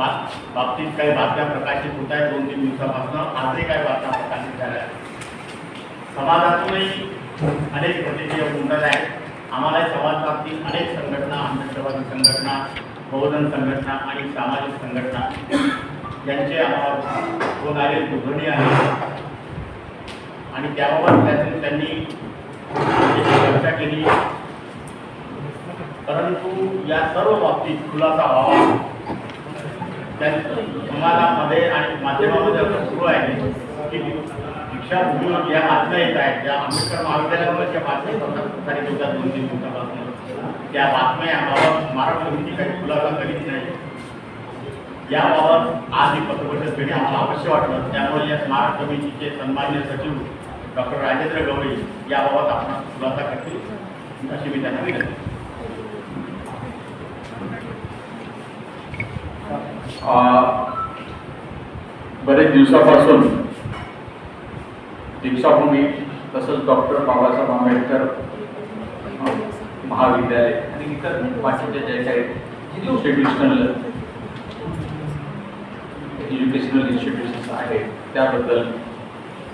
बाबतीत काही बातम्या प्रकाशित होत आहेत. दोन तीन दिवसापासून आजही काही बातम्या प्रकाशित झाल्या आहेत. समाजातूनही अनेक प्रतिक्रिया उमटत आहेत. आम्हाला समाज बाबतीत अनेक संघटना आंबेडकरवादी संघटना बहुजन संघटना आणि सामाजिक संघटना यांचे आम्हाला फोन आले दुर्घटनी आहे आणि त्याबाबत त्यातून त्यांनी चर्चा केली. परंतु या सर्व बाबतीत खुलासा व्हावा. समाजामध्ये आणि माध्यमामध्ये असं सुरू आहे की दीक्षाभूमीवर ज्या बातम्या येत आहेत. ज्या आंबेडकर महाविद्यालयावर ज्या बातम्या होतात सारी दिवसात दोन तीन दिवसापासून. त्या बातम्या याबाबत महाराष्ट्र समिती काही खुलासा करीत नाही. याबाबत आज ही पत्रपरिषद घेणे आम्हाला अवश्य वाटलं. त्यामुळे या स्मारक समितीचे सन्मान्य सचिव डॉक्टर राजेंद्र गवळी याबाबत आपण खुलासा करतील. अशी मी त्यांना विनंती बरेच दिवसापासून दीक्षाभूमी तसंच डॉक्टर बाबासाहेब आंबेडकर महाविद्यालय आणि इतर बाकीच्या ज्या काही इन्स्टिट्युशनल एज्युकेशनल इन्स्टिट्यूशन्स आहेत त्याबद्दल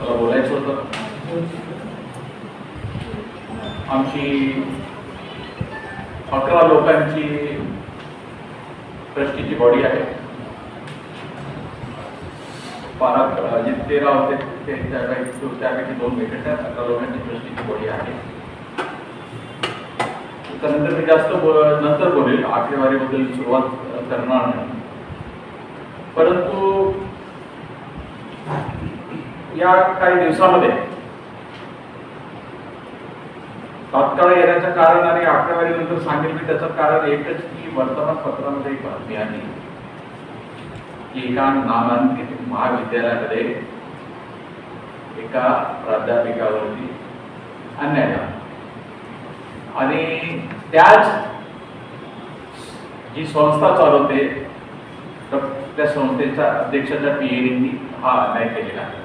मला बोलायचं होतं. आमची अकरा लोकांची ट्रस्टीची बॉडी आहे. बारा जे तेरा होते ते त्यापैकी त्यापैकी दोन वेगळ्या अकरा लोकांची ट्रस्टीची बॉडी आहे. त्यानंतर मी जास्त बो- नंतर बोलेल आकडेवारीबद्दल सुरुवात करणार नाही. परंतु या काही दिवसामध्ये तात्काळ येण्याचं कारण आणि आकडेवारीनंतर सांगेल मी त्याचं कारण एकच की वर्तमानपत्रामध्ये एक बातमी आली श्रीकांत नामांकित महाविद्यालयामध्ये एका प्राध्यापिकावरती अन्याय झाला आणि त्याच जी संस्था चालवते तर त्या संस्थेच्या अध्यक्षाच्या पीएडींनी हा अन्याय केलेला आहे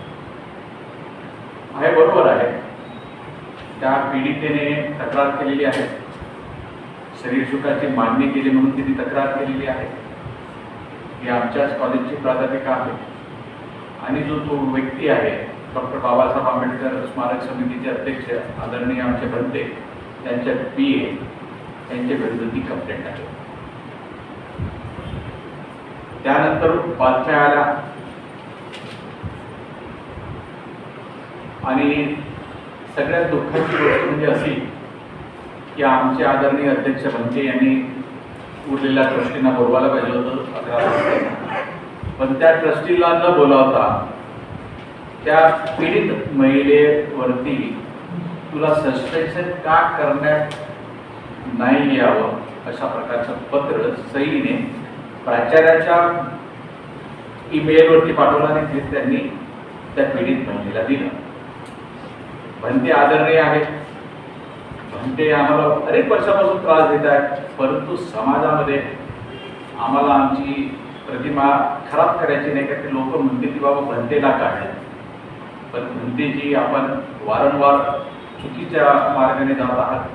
हे बरोबर आहे त्या पीडितेने तक्रार केलेली आहे शरीर सुखाची मागणी केली म्हणून तिने तक्रार केलेली आहे ही आमच्याच कॉलेजची प्राध्यापिका आहे आणि जो तो व्यक्ती आहे डॉक्टर बाबासाहेब आंबेडकर स्मारक समितीचे अध्यक्ष आदरणीय आमचे बनते त्यांच्या पी ए यांच्या विरुद्ध ती कंप्लेंट आहे. त्यानंतर बातम्या आल्या आणि सगळ्यात दुःखाची गोष्ट म्हणजे अशी की आमचे आदरणीय अध्यक्ष बनके यांनी उरलेल्या ट्रस्टींना बोलवायला पाहिजे होतं. अकरा पण त्या ट्रस्टीला न बोलावता त्या पीडित महिलेवरती तुला सस्पेन्शन का करण्यात नाही यावं अशा प्रकारचं पत्र सईने प्राचार्याच्या ईमेलवरती पाठवलं आणि ते त्यांनी त्या पीडित महिलेला दिलं. पण ते आदरणीय आहेत. ते आम्हाला अनेक वर्षापासून त्रास देत आहेत परंतु समाजामध्ये आम्हाला आमची प्रतिमा खराब करायची नाही का ते लोक म्हणतील की बाबा भंतेला काढले पण भंतेची आपण वारंवार चुकीच्या मार्गाने जात आहात.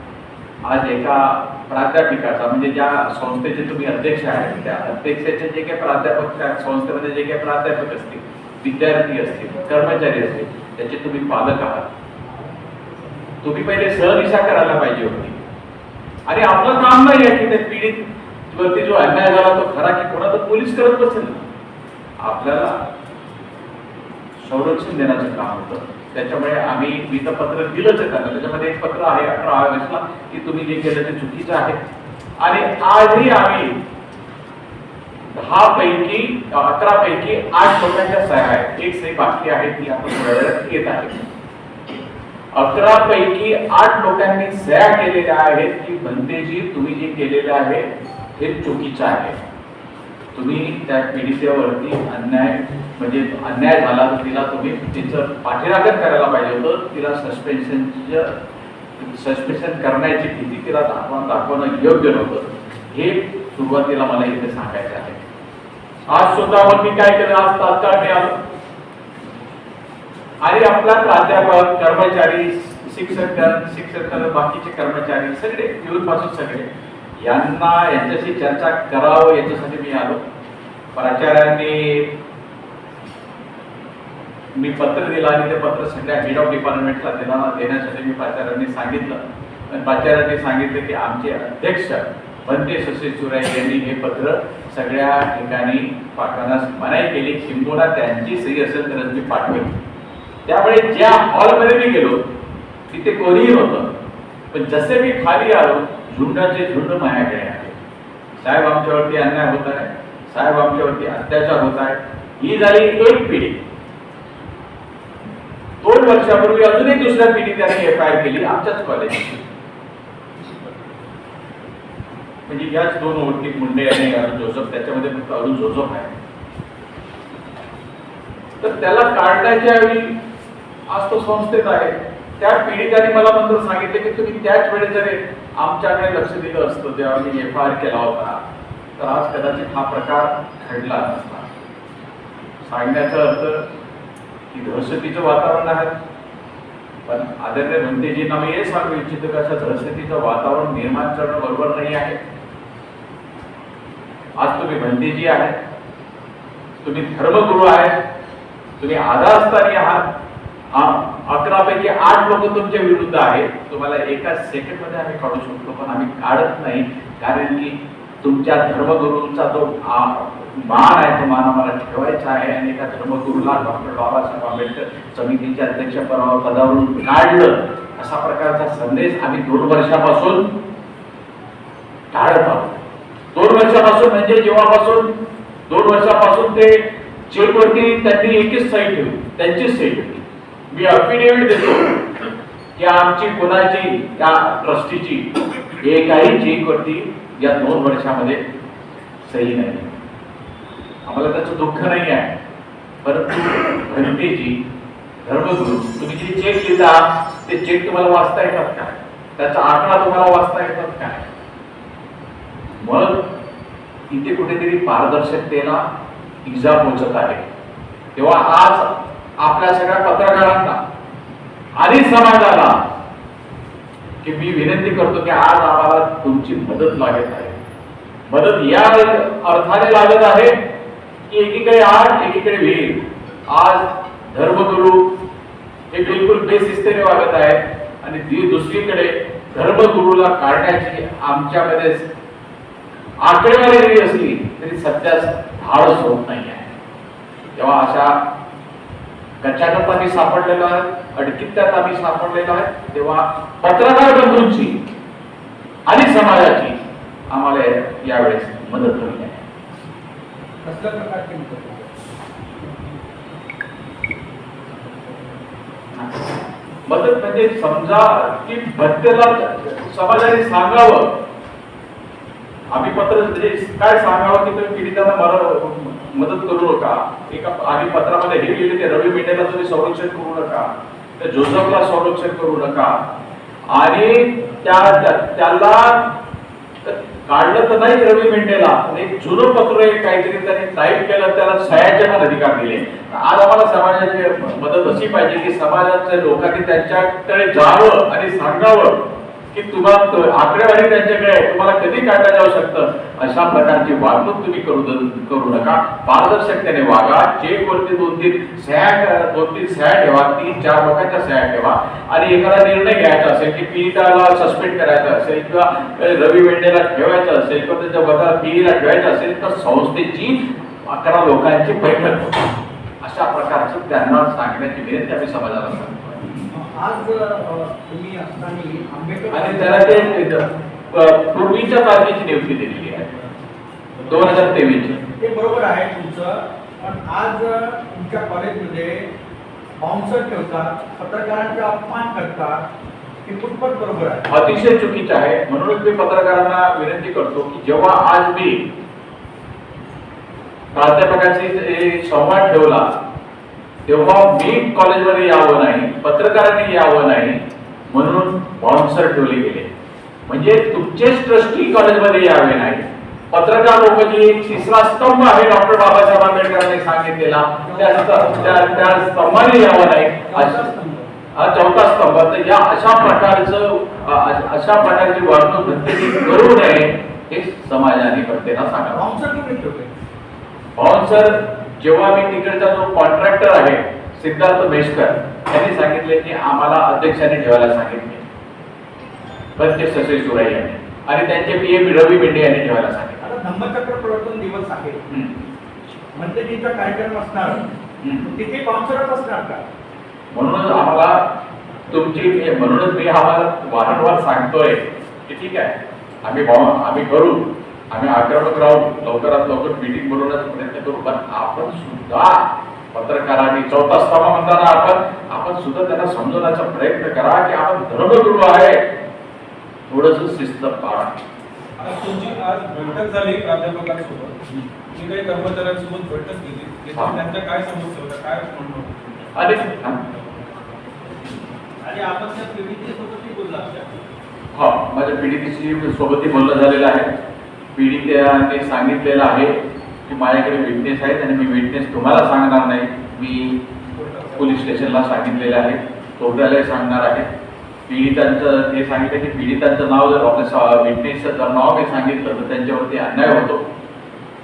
आज एका प्राध्यापिकाचा म्हणजे ज्या संस्थेचे तुम्ही अध्यक्ष आहेत त्या अध्यक्षाचे जे काही प्राध्यापक त्या संस्थेमध्ये जे काही प्राध्यापक असतील विद्यार्थी असतील कर्मचारी असतील त्याचे तुम्ही पालक आहात. तुम्ही पहिले सहदिशा करायला पाहिजे होती. आणि आपलं काम नाही आहे की ते पीडित वरती जो अन्याय झाला तो खरा की कोणा तर पोलीस करत बसेल आपल्याला संरक्षण देण्याचं काम होतं. त्याच्यामुळे आम्ही मी तर पत्र दिलंच आहे त्यांना. त्याच्यामध्ये एक पत्र आहे अठरा ऑगस्टला की तुम्ही जे केलं ते चुकीचं आहे. आणि आजही आम्ही दहा पैकी अकरा पैकी आठ लोकांच्या सह्या आहेत एक सही बाकी आहे ती आपण येत आहे अकरा पैकी आठ लोकांनी सह्या केलेल्या आहेत की बनतेजी तुम्ही जे केलेलं आहे हे चुकीचं आहे. तुम्ही त्या पीडितेवरती अन्याय म्हणजे अन्याय झाला तर तिला तुम्ही तिचं पाठीराखण करायला पाहिजे होतं. तिला सस्पेन्शनचं सस्पेन्शन करण्याची भीती तिला दाखवा दाखवणं योग्य नव्हतं. हे सुरुवातीला मला इथे सांगायचं आहे. आज सुद्धा मग मी काय केलं? आज तात्काळ मी आलो. आणि आपला प्राध्यापक कर्मचारी शिक्षक शिक्षक बाकीचे कर्मचारी सगळे येऊन पासून सगळे यांना यांच्याशी चर्चा करावं याच्यासाठी मी आलो. प्राचार्यांनी मी पत्र दिलं आणि ते पत्र सगळ्या हेड ऑफ डिपार्टमेंटला देणार देण्यासाठी मी प्राचार्यांनी सांगितलं. आणि प्राचार्यांनी सांगितलं की आमचे अध्यक्ष बनते ससे चुराई यांनी हे पत्र सगळ्या ठिकाणी पाठवण्यास मनाई केली. किंबहुना त्यांची सही असेल तरच मी पाठवेल त्यामुळे ज्या हॉलमध्ये मी गेलो तिथे कोणीही होतं पण जसे मी खाली आलो झुंडाचे झुंड माझ्याकडे आले. साहेब आमच्यावरती अन्याय होत आहे साहेब आमच्यावरती अत्याचार होत आहे. ही झाली एक पिढी. दोन वर्षापूर्वी अजूनही दुसऱ्या पिढी त्यांनी एफ आय केली आमच्याच कॉलेज म्हणजे याच दोन ओळखी मुंडे आणि अरुण जोसफ त्याच्यामध्ये फक्त अरुण जोसफ आहे. तर त्याला काढण्याच्या वेळी आज तो संस्थेत आहे. त्या पीडिताने मला नंतर सांगितले की तुम्ही त्याच वेळेस जरी आमच्याकडे लक्ष दिलं असतं जेव्हा मी एफ आय आर केला होता तर आज कदाचित हा प्रकार घडला नसता. सांगण्याचा अर्थ की दहशतीचं वातावरण आहे. पण आदरणीय भंतेजींना मी हे सांगू इच्छितो की असं दहशतीचं वातावरण निर्माण करणं बरोबर नाही आहे. आज तुम्ही भंतेजी आहे. तुम्ही धर्मगुरू आहे. तुम्ही आधारस्थानी आहात. अकरापैकी आठ लोक तुमच्या विरुद्ध आहेत. तुम्हाला एका सेकंडमध्ये आम्ही काढू शकतो पण आम्ही काढत नाही कारण की तुमच्या धर्मगुरूंचा जो मान आहे तो मान आम्हाला ठेवायचा आहे. आणि एका धर्मगुरूला डॉक्टर बाबासाहेब आंबेडकर समितीच्या अध्यक्ष पदावरून काढलं असा प्रकारचा संदेश आम्ही दोन वर्षापासून काढत आहोत. दोन वर्षापासून म्हणजे जेव्हापासून दोन वर्षापासून ते चेकवरती त्यांनी एकच साईट ठेवली त्यांचीच साईट ठेवली. मी अफिडेव्हिट देतो. की आमची कुणाची त्या ट्रस्टीची एकाही चेकवरती या दोन वर्षामध्ये सही नाही. आम्हाला त्याचं दुःख नाही आहे. परंतु घंटेची धर्मगुरू तुम्ही जे चेक लिहिता ते चेक तुम्हाला वाचता येतात काय त्याचा आकडा तुम्हाला वाचता येतात काय मग इथे कुठेतरी पारदर्शकतेला इजा पोचत आहे. तेव्हा आज आपल्या सगळ्या पत्रकारांना आणि समाजाला की मी विनंती करतो की आज आम्हाला तुमची मदत लागत आहे. मदत या अर्थाने लागत आहे की एकीकडे आठ एकीकडे वेळ आज धर्मगुरु हे बिलकुल बेशिस्तेने वागत आहे आणि ती दुसरीकडे धर्मगुरूला काढण्याची आमच्यामध्ये आकडेवारी असली तरी सध्या धाडस होत नाही आहे. तेव्हा अशा कच्च्यात आम्ही सापडलेलो आहे अडकित्यात आम्ही सापडलेलो आहे तेव्हा पत्रकार बंधूंची आणि समाजाची आम्हाला यावेळेस मदत होईल. मदत म्हणजे समजा की भत्तेला समाजाने सांगावं. आम्ही पत्र म्हणजे काय सांगावं की तुम्ही पीडितांना मर मदत करू नका. एका आम्ही पत्रामध्ये हे लिहिले ते रवी मेंढेला तुम्ही संरक्षण करू नका. त्या जोसफला संरक्षण करू नका. आणि त्या त्याला काढलं तर नाही रवी मेंढेला एक जुनं पत्र एक काहीतरी त्यांनी टाईप केलं त्याला सह्याचे पण अधिकार दिले. आज आम्हाला समाजाची मदत अशी पाहिजे की समाजाच्या लोकांनी त्यांच्याकडे जावं आणि सांगावं. की तुम्हाला आकडेवारी त्यांच्याकडे तुम्हाला कधी काढलं जाऊ शकतं? अशा प्रकारची वागणूक तुम्ही करू करू नका. पारदर्शकतेने वागा. चेक वरती दोन तीन सह्या दोन तीन सह्या ठेवा. तीन चार लोकांच्या सह्या ठेवा. आणि एखादा निर्णय घ्यायचा असेल की पीडिताला सस्पेंड करायचा असेल किंवा रवी वेंडेला ठेवायचं असेल किंवा त्याच्या बदला पीईला ठेवायचं असेल तर संस्थेची अकरा लोकांची बैठक अशा प्रकारचं त्यांना सांगण्याची विनंती आम्ही समाजाला सांगतो आज तुम्ही आंबेडकर आणि त्याला ते पूर्वीच्या तारखेची नियुक्ती दिलेली आहे. दोन हजार तेवीसची. ते बरोबर आहे तुमचं पण आज तुमच्या कॉलेजमध्ये बाउन्सर ठेवतात पत्रकारांचा अपमान करतात हे कुठपत बरोबर आहे? अतिशय चुकीचं आहे. म्हणूनच मी पत्रकारांना विनंती करतो की जेव्हा आज मी प्राध्यापकाशी संवाद ठेवला तेव्हा मी कॉलेजमध्ये यावं नाही पत्रकारांनी यावं नाही म्हणून बाउन्सर ठेवले गेले. म्हणजे तुमचेच ट्रस्टी कॉलेजमध्ये यावे नाही. पत्रकार लोक जी तिसरा स्तंभ आहे डॉक्टर बाबासाहेब आंबेडकरांनी सांगितलेला त्या स्त- त्या- त्या स्तंभाने यावं नाही. हा चौथा स्तंभ. तर या अशा प्रकारचं अशा प्रकारची वागणूक प्रत्येकी करू नये हे समाजाने प्रत्येकाला सांगावं. बाउन्सर जेव्हा मी तिकडचा जो कॉन्ट्रॅक्टर आहे सिद्धार्थ मेशकर त्यांनी सांगितले की आम्हाला अध्यक्षाने ठेवायला सांगितले. प्रत्येक ससे सुराई यांनी. आणि त्यांचे पी एम रवी बेंडे यांनी ठेवायला सांगितलं. आता धम्मचक्र प्रवर्तन दिवस आहे. मंत्रीजींचा कार्यक्रम असणार. तिथे असणार का? म्हणूनच आम्हाला तुमची म्हणूनच मी आम्हाला वारंवार सांगतोय की ठीक आहे. आम्ही आम्ही करू. आम्ही आक्रमक राहू लवकरात लवकर मीटिंग बोलवण्याचा प्रयत्न करू. पण आपण सुद्धा पत्रकारांनी चौथा स्तंभ म्हणताना आपण आपण सुद्धा त्यांना समजवण्याचा प्रयत्न करा की आपण धर्मगुरू आहे. थोडस शिस्त पाळा. तुमची आज बैठक झाली प्राध्यापकांसोबत. मी काही कर्मचाऱ्यांसोबत बैठक केली त्यांच्या काय समस्या होत्या? काय म्हणणं? आणि आणि आपण त्या पीडिते सोबतही बोलला हा माझ्या पीडितेशी सोबतही बोलणं झालेलं आहे. पीडितेने सांगितलेलं आहे की माझ्याकडे विटनेस आहेत आणि मी विटनेस तुम्हाला सांगणार नाही मी पोलीस स्टेशनला सांगितलेलं आहे कोर्टाला सांगणार आहे. पीडितांचं ते सांगितलं की पीडितांचं नाव जर आपल्या विटनेसचं जर नाव मी सांगितलं तर त्यांच्यावरती अन्याय होतो.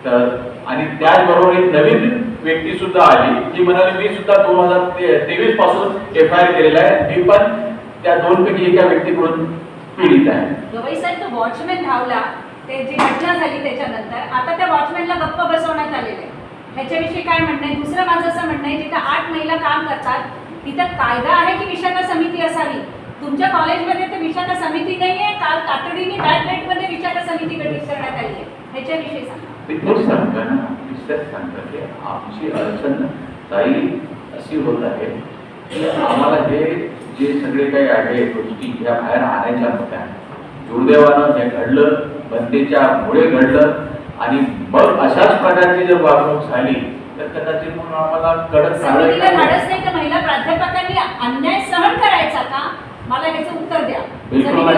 तर आणि त्याचबरोबर एक नवीन व्यक्ती सुद्धा आली जी म्हणाली मी सुद्धा दोन हजार तेवीसपासून एफ आय आर केलेला आहे. मी पण त्या दोनपैकी एका व्यक्तीकडून पीडित आहे. गवई साहेब ते जी घटना झाली त्याच्यानंतर आता त्या वॉचमॅनला गप्प बसवण्यात आलेलं. आहे ह्याच्याविषयी काय म्हणणं आहे? दुसरं माझं असं म्हणणं आहे जिथं आठ महिला काम करतात तिथं कायदा आहे की विशाखा समिती असावी? तुमच्या कॉलेजमध्ये तर विशाखा समिती नाही आहे काल तातडीने बॅकमध्ये विशाखा समिती गठीत करण्यात आली आहे. ह्याच्याविषयी सांगा. मी तेच की आमची अडचण काही अशी होत आहे की आम्हाला हे जे सगळे काही आहे गोष्टी ह्या बाहेर आणायच्या होत्या दुर्दैवानं हे घडलं बंदेच्या मुळे घडलं. आणि मग अशाच प्रकारची जर वागणूक झाली तर कदाचित म्हणून आम्हाला तर महिला प्राध्यापकांनी अन्याय सहन करायचा का? मला ह्याचं उत्तर द्या.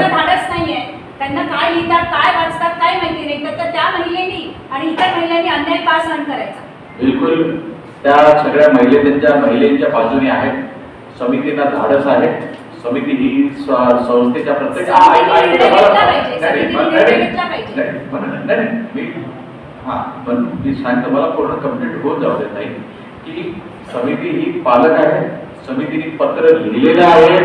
धाडस नाहीये. त्यांना काय लिहितात काय वाचतात काय माहिती नाही. तर- त्या महिलेनी आणि इतर महिलांनी अन्याय का सहन करायचा? बिलकुल. त्या सगळ्या महिले त्यांच्या महिलेच्या बाजूने आहेत. समितीला धाडस आहे. समिती ही संस्थेच्या प्रत्येक मी हा पण मी सांगतो मला पूर्ण कंप्लीट होत जाऊ देत नाही. की समिती ही पालक आहे समितीने पत्र लिहिलेलं आहे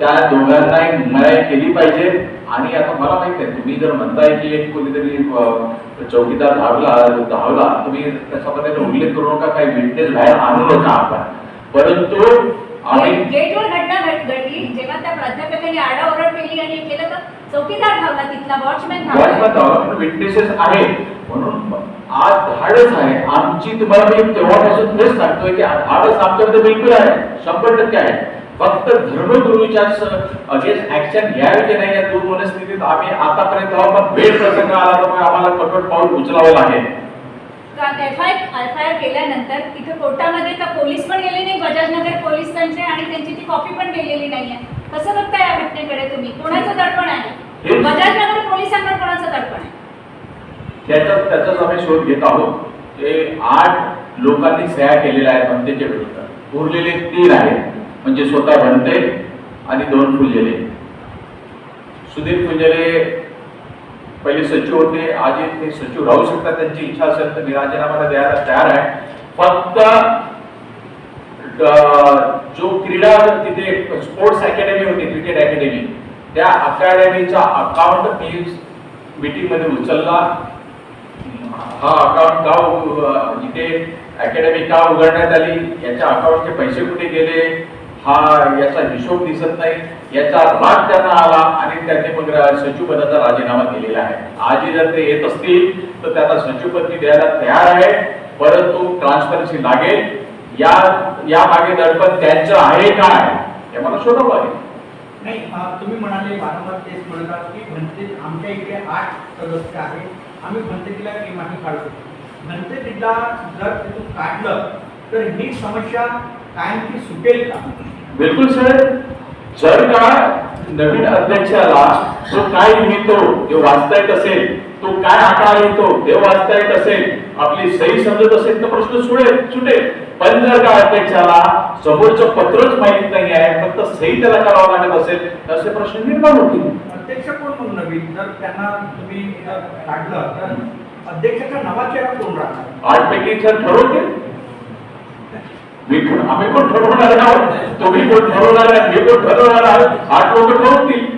त्या दोघांनाही न्याय केली पाहिजे. आणि आता मला माहीत आहे तुम्ही जर म्हणताय की एक कोणीतरी चौकीदार धावला धावला तुम्ही त्याचा पद्धतीने उल्लेख करू नका काही विटनेस बाहेर आणू नका आपण. परंतु गेटवर घटना घड- घडली. जेव्हा त्या प्राध्यापकांनी केली आणि केलं तर चौकीदार धावला तिथला वॉचमॅन धावला विटनेसेस म्हणून आज धाडस आहे. आमची तुम्हाला मी तेव्हापासून तेच सांगतोय की धाडस आमच्याकडे बिलकुल आहे. शंभर टक्के आहे. फक्त धर्मगुरूच्या अगेन्स्ट ऍक्शन घ्यावी की नाही या दूर मनस्थितीत आम्ही आतापर्यंत वेळ प्रसंग आला तर आम्हाला कठोर पाऊल उचलावं लागेल. F I F I R केल्यानंतर तिथे कोर्टामध्ये तर पोलीस पण गेले नाही बजाजनगर पोलिसांचे आणि त्यांची ती कॉपी पण गेलेली नाहीये. कसं बघता या घटनेकडे तुम्ही? कोणाचं दडपण आहे? बजाजनगर पोलिसांवर कोणाचं दडपण आहे? त्याच्यात त्याचाच आम्ही शोध घेत आहोत. ते आठ लोकांनी सह्या केलेल्या आहेत बनतेच्या विरुद्ध. उरलेले तीन आहेत. म्हणजे स्वतः बनते आणि दोन फुललेले सुधीर फुललेले पहिले सचिव होते आज ते सचिव राहू शकतात त्यांची इच्छा असेल तर मी राजीनामा द्यायला तयार आहे. फक्त जो क्रीडा तिथे स्पोर्ट्स अकॅडमी होती क्रिकेट अकॅडमी त्या अकॅडमीचा अकाउंट मी मीटिंगमध्ये उचलला. हा अकाउंट का जिथे इथे अकॅडमी का उघडण्यात आली? याच्या अकाउंटचे पैसे कुठे गेले? हा याचा हिशोब दिसत नाही. याचा राग त्यांना आला आणि त्यांनी मग रा- सचिव पदाचा राजीनामा दिलेला आहे. आजही जर ते येत असतील तर त्यांना सचिवपदी द्यायला तयार आहे. परंतु ट्रान्सपरन्सी लागेल. या या मागे दडपण त्यांचं आहे काय हे मला शोधावं लागेल. नाही तुम्ही म्हणाले वारंवार तेच म्हणतात की भंते आमच्या इकडे आठ सदस्य आहेत. आम्ही भंतेजीला केव्हाही काढतो? भंतेजीला जर तिथून काढलं तर ही समस्या कायमची सुटेल का? बिलकुल सर जर का नवीन अध्यक्षाला जो काय लिहितो ते वाचता येत असेल तो काय आकार येतो ते वाचता येत असेल आपली सही समजत असेल तर प्रश्न सुटेल सुटेल. पण जर का अध्यक्षाला समोरचं पत्रच माहीत नाही आहे फक्त सही त्याला करावं लागत असेल तर असे प्रश्न निर्माण होतील. अध्यक्ष कोण म्हणून नवीन? जर त्यांना तुम्ही काढलं तर अध्यक्षाचा नवा चेहरा कोण राहणार? आठ पैकी सर ठरवते मी आम्ही पण ठरवणार आहोत. तुम्ही पण ठरवणार आहात मी पण ठरवणार आहोत. आठ लोक ठरवतील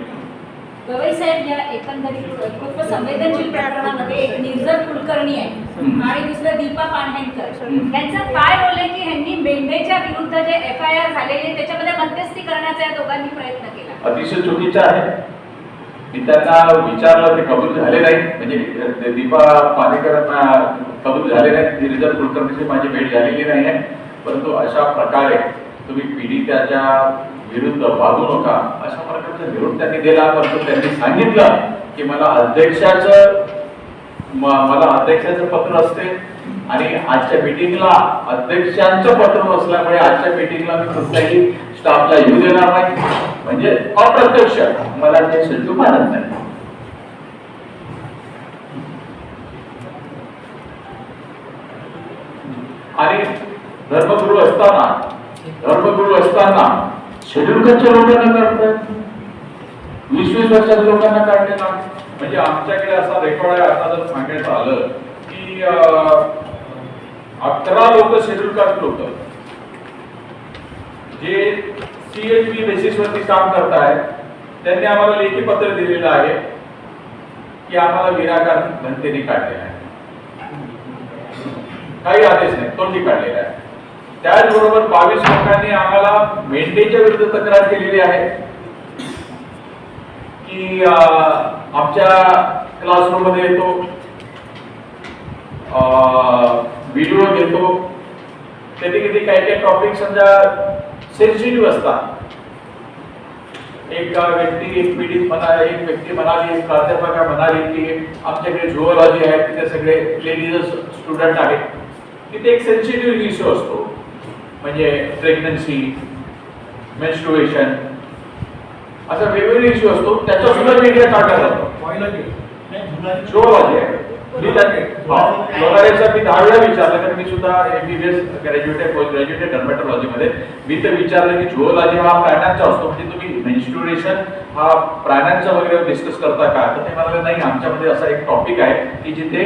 गवई साहेब या एकंदरीत खूप संवेदनशील प्रकरणामध्ये एक निर्जर कुलकर्णी आहे हम्म. आणि दुसरं दीपा पाणहेंकर हम्म. त्यांचा काय रोल आहे की ह्यांनी मेंढेच्या विरुद्ध जे एफ आय आर झालेले आहे, त्याच्यामध्ये मध्यस्थी करण्याचा या दोघांनी प्रयत्न केला. अतिशय चुकीचं आहे. मी त्यांना विचारलं ते कबूल झाले नाही म्हणजे दीपा पाणेकरांना कबूल झाले नाही रिझर्व कुलकर्णीची माझी भेट झालेली नाही आहे. परंतु अशा प्रकारे तुम्ही पीडिताच्या विरुद्ध वागू नका. अशा प्रकारचा विरोध त्यांनी दिला परंतु त्यांनी सांगितलं की मला अध्यक्षाचं मला अध्यक्षाचं पत्र असते आणि आजच्या मीटिंगला अध्यक्षांचं पत्र नसल्यामुळे आजच्या मीटिंगला मी कुठल्याही स्टाफला येऊ देणार नाही. म्हणजे अप्रत्यक्ष मला ते संजू मानत नाही. आणि धर्मगुरू असताना धर्मगुरू असताना शेड्यूल कच्च्या लोकांना काढतात. वीस वीस वर्षाच्या लोकांना काढले ना म्हणजे आमच्याकडे असा रेकॉर्ड आहे आता जर सांगायचं आलं की अकरा लोक शेड्यूल कास्ट लोक जे सीएचबी बेसिसवरती काम करतायत त्यांनी आम्हाला लेखी पत्र दिलेलं आहे की आम्हाला विनाकारण घनतेने काढलेला आहे. काही आदेश नाही तोंडी काढलेला आहे. त्याचबरोबर बावीस लोकांनी आम्हाला मेंढेच्या विरुद्ध तक्रार केलेली आहे की आमच्या क्लासरूममध्ये येतो व्हिडिओ घेतो. कधी कधी काही काही टॉपिक समजा सेन्सिटिव्ह असतात. एक व्यक्ती एक पीडित म्हणा एक व्यक्ती म्हणाली एक प्राध्यापका म्हणाली की आमच्याकडे झुओलॉजी आहे तिथे सगळे लेडीज स्टुडंट आहेत. तिथे एक सेन्सिटिव्ह इश्यू असतो. म्हणजे प्रेग्नन्सी मेन्स्ट्रुएशन असा वेगवेगळे इश्यू असतो. त्याचा सुद्धा मीडिया टाकला जातो. झुओलॉजी आहे. मी दहा वेळा विचारलं कारण मी सुद्धा एमबीबीएस ग्रॅज्युएट आहे पोस्ट ग्रॅज्युएट आहे डर्मेटॉलॉजी मध्ये. मी तर विचारलं की झुओलॉजी हा प्राण्यांचा असतो म्हणजे तुम्ही मेन्स्ट्रुएशन हा प्राण्यांचा वगैरे डिस्कस करता का? तर ते म्हणाले नाही आमच्यामध्ये असा एक टॉपिक आहे की जिथे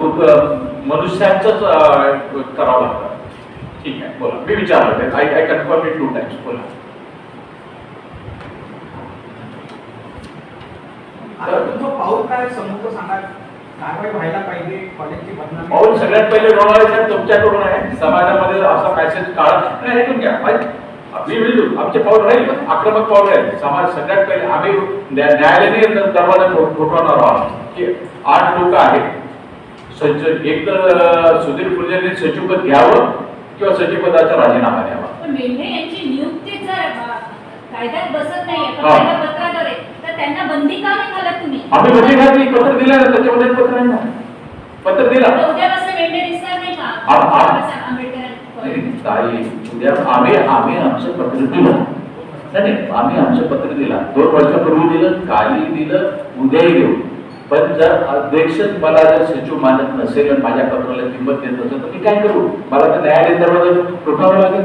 मनुष्यांचंच करावं लागतं. ठीक आहे बोला. मी विचारलं I I confirm it two times बोला. आता तुमचं पाऊल काय समोर सांगा. कारवाई व्हायला पाहिजे कॉलेजची बदनामी. पाऊल सगळ्यात पहिले साहेब तुमच्याकडून आहे. समाजामध्ये असा पॅसेज काढा. नाही ऐकून घ्या. मी विल आमचे पाऊल राहील आक्रमक पाऊल राहील. समाज सगळ्यात पहिले आम्ही न्या- न्यायालयाने दरवाजा ठोठावणार आहोत. की आठ लोक आहेत. सच एक तर सुधीर फुलेने सचिवपद घ्यावं. किंवा सचिवपदाचा राजीनामा द्यावा पण मेंढे यांची नियुक्ती जर कायद्यात बसत नाहीये हा. कायदा पत्राद्वारे आहे, तर त्यांना बंदी का नाही घालत तुम्ही? आम्ही म्हणजे घातली पत्र दिलं ना त्याच्यामध्ये पत्र आहे ना पत्र दिला. आता उद्यापासून मेंढे दिसणार नाही का? आ- आ- बाबासाहेब आंबेडकर नाही, ताई उद्या आम्ही आम्ही आमचं पत्र दिलं. नाही नाही, आम्ही आमचं पत्र दिला. दोन वर्षापूर्वी दिलं काली दिलं उद्याही देऊ. पण जर अध्यक्ष मला जर सचिव मानत नसेल आणि माझ्या पत्राला किंमत देत नसेल तर मी काय करू? मला तर न्यायालय दरवाजा ठोठावं लागेल.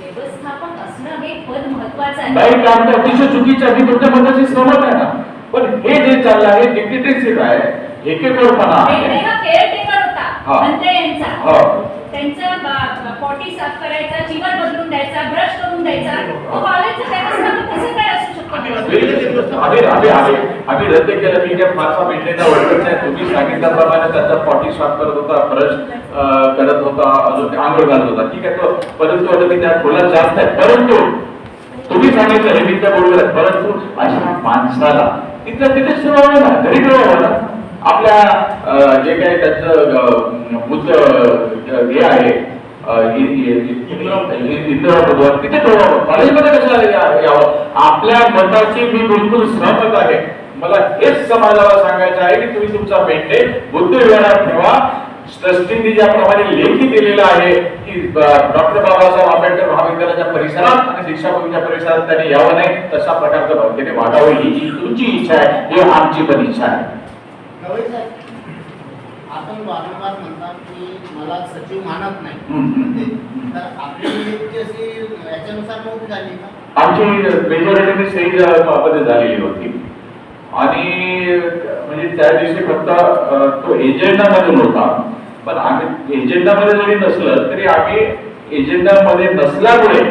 व्यवस्थापक असणं पद महत्वाचं आहे. नाही काम तर अतिशय चुकीचं आहे. मी तुमच्या मताशी सहमत आहे ना? पण हे जे चाललं आहे डिक्टेटरशिप आहे? एकेकोरपणा त्यांचं पॉटी साफ करायचा चिवर बदलून द्यायचा ब्रश करून द्यायचा. आम्ही आम्ही आम्ही आम्ही रद्द केलं मी काय फारसा मेंढेचा ओळखत नाही तुम्ही सांगितल्याप्रमाणे त्याचा पॉटी साफ करत होता ब्रश करत होता अजून आंघोळ घालत होता ठीक आहे तो परंतु आता मी त्या खोलात जात नाही परंतु तुम्ही सांगितलं हे मी त्या बरोबर आहे परंतु अशा माणसाला तिथल्या तिथेच ठेवावं ना घरी ठेवावं ना आपल्या जे काही त्याचं हे आहे कॉलेजमध्ये कशाला यावं आपल्या मताची मी बिलकुल सहमत आहे मला हेच समाजाला सांगायचं आहे की तुम्ही तुमचा मेंढे बुद्ध विहारात ठेवा ट्रस्टींनी ज्याप्रमाणे लेखी दिलेला आहे की डॉक्टर बाबासाहेब आंबेडकर महाविद्यालयाच्या परिसरात आणि दीक्षाभूमीच्या परिसरात त्यांनी यावं नाही तशा प्रकारचं भक्तीने वागावं ही जी तुमची इच्छा आहे ही आमची पण इच्छा आहे आपण वारंवार म्हणतात की मला सचिव मानत नाही. तर आपली नियुक्ती अशी याच्यानुसार नव्हती झाली का आमची मेजॉरिटीने सही मध्ये झालेली होती. आणि म्हणजे त्या दिवशी फक्त तो एजेंडामध्ये नव्हता. पण आम्ही एजेंडामध्ये जरी नसलं तरी आम्ही एजेंडामध्ये नसल्यामुळे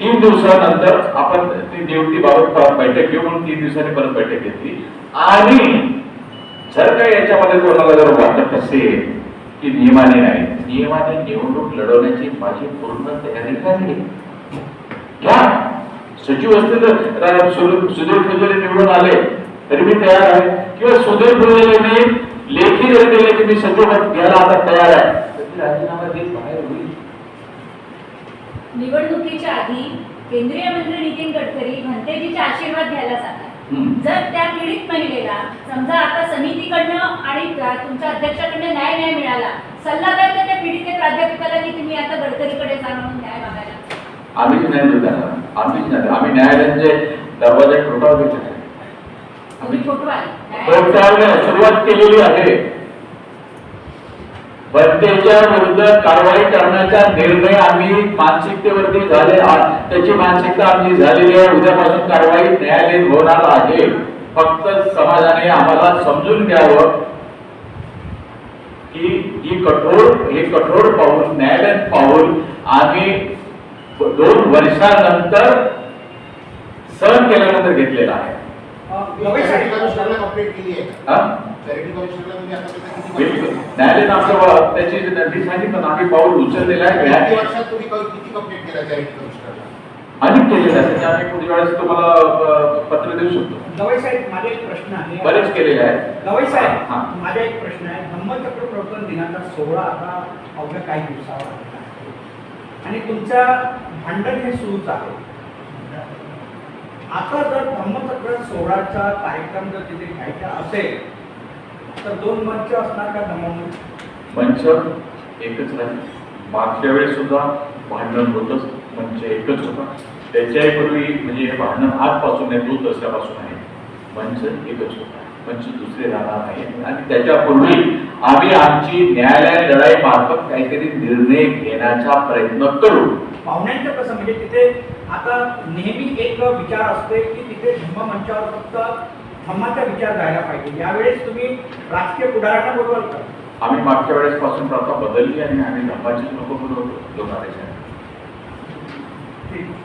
तीन दिवसानंतर आपण ती नियुक्तीबाबत परत बैठक घेऊ म्हणून तीन दिवसांनी परत बैठक घेतली. आणि जर काही याच्यामध्ये कोणाला जर वाटत असेल की नियमाने नाही नियमाने निवडणूक लढवण्याची माझी पूर्ण तयारी आहे घ्या सचिव असतील तर सुधीर फुजले निवडून आले तरी मी तयार आहे. किंवा सुधीर फुजलेने लेखी जर दिले की मी सचिव घ्यायला आता तयार आहे. राजीनामा देत बाहेर होईल. निवडणुकीच्या आधी केंद्रीय मंत्री नितीन गडकरी भंतेजीचे आशीर्वाद घ्यायला जातात. जर त्या पीडित महिलेला समजा आता समितीकडनं आणि तुमच्या अध्यक्षाकडनं न्याय नाही मिळाला सल्ला द्यायचा त्या पीडित प्राध्यापकाला की तुम्ही आता गडकरीकडे जा म्हणून न्याय मागायला? आम्हीच नाही देऊ त्यांना आम्हीच नाही आम्ही न्यायालयांचे दरवाजे ठोठावले आहे. तुम्ही ठोठवाल सुरुवात केलेली आहे. बंदेच्या विरुद्ध कारवाई करण्याचा निर्णय आम्ही मानसिकतेवरती झाले आ- त्याची मानसिकता आमची झालेली आहे. उद्यापासून कारवाई न्यायालयीन होणार आहे. फक्त समाजाने आम्हाला समजून घ्यावं की ही कठोर हे कठोर पाऊल न्यायालयीन पाऊल आम्ही दोन वर्षानंतर सहन केल्यानंतर घेतलेला आहे. आहे बिलकुल. न्यायालयाने आमचं त्याची मी सांगितलं आम्ही पाऊल उचललेलं आहे. अनेक केलेलं आहे. त्याचे आम्ही पुढच्या वेळेस तुम्हाला पत्र देऊ शकतो. गवई साहेब माझा एक प्रश्न आहे. बरेच केलेले आहेत. गवई हा. साहेब माझा एक प्रश्न आहे. धम्मचक्र प्रवर्तन दिनाचा सोहळा आता अवघ्या काही दिवसावर आहे. आणि तुमचं भांडण हे सुरूच आहे. आता जर धम्मचक्र सोहळाचा कार्यक्रम जर तिथे घ्यायचा असेल तर दोन मंच असणार का धम्ममंच मंच? एकच राहील मागच्या वेळेस सुद्धा भांडण होतच मंच एकच होता. त्याच्याही पूर्वी म्हणजे हे भांडण आजपासून नाही दूध दसऱ्यापासून आहे. मंच एकच होता. मंच दुसरे राहणार नाही. आणि त्याच्यापूर्वी आम्ही आमची न्यायालय लढाई मार्फत काहीतरी निर्णय घेण्याचा प्रयत्न करू. पाहुण्यांचं कसं म्हणजे तिथे आता नेहमी एक विचार असते की तिथे धम्म मंचावर फक्त धम्माचा विचार जायला पाहिजे. यावेळेस तुम्ही राजकीय पुढाऱ्यांना बोलवाल का? आम्ही मागच्या वेळेस पासून प्रथा बदलली आणि आम्ही धर्माचीच नको बोलवतो दोन ठीक.